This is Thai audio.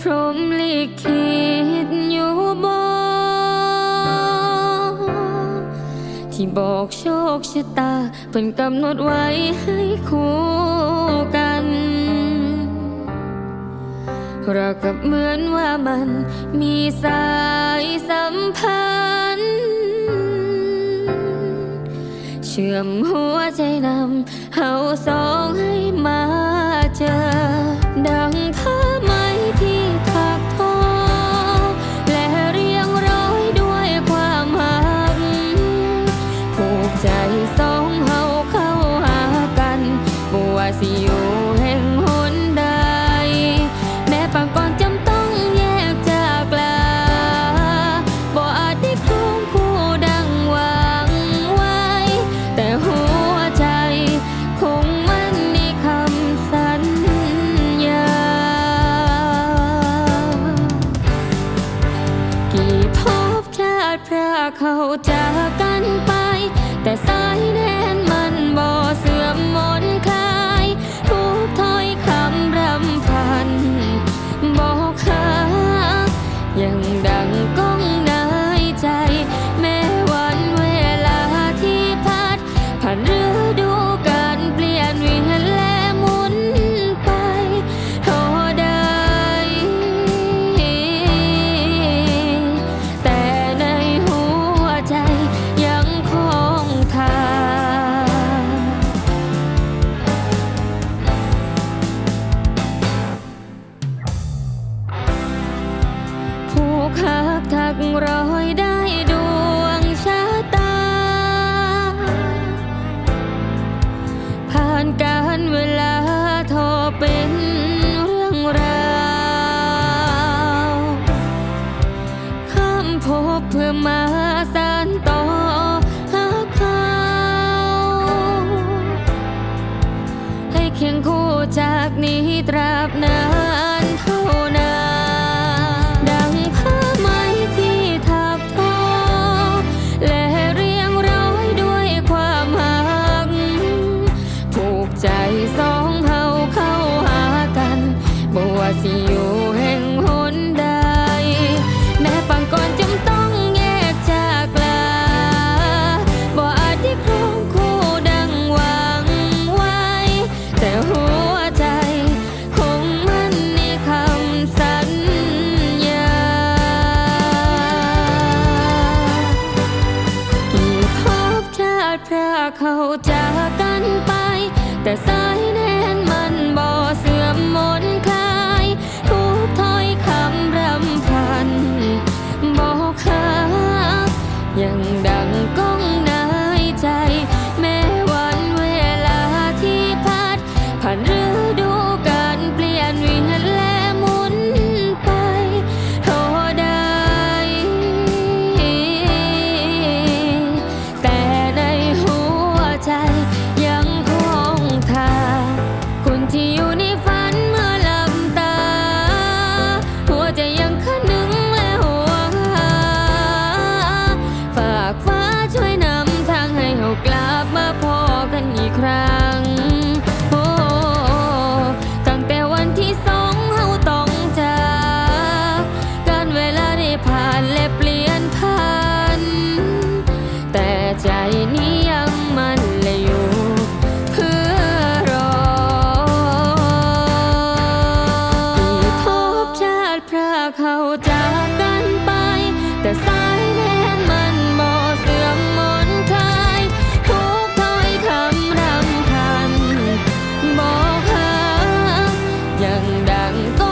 พรมลิขิตอยู่บ่ที่บอกโชคชะตาเพิ่นกำหนดไว้ให้คู่กันรากับเหมือนว่ามันมีสายสัมพันธ์เชื่อมหัวใจนำเฮาสองให้มาเจอดังคาเขาจากกันไป แต่สายแดนมันบ่เสื่อมมนต์ ทักรอยได้ดวงชะตา ผ่านการเวลาทอเป็น สิอยู่แห่งหนใด แม้ปังก่อนจำต้องแยกจากลาบ่อาจที่ครองคู่ดังหวังไว้ แต่หัวใจคงมั่นในคำสัญญา กี่ภพชาติพระเขาจากกันไป แต่สาย Pandri 感动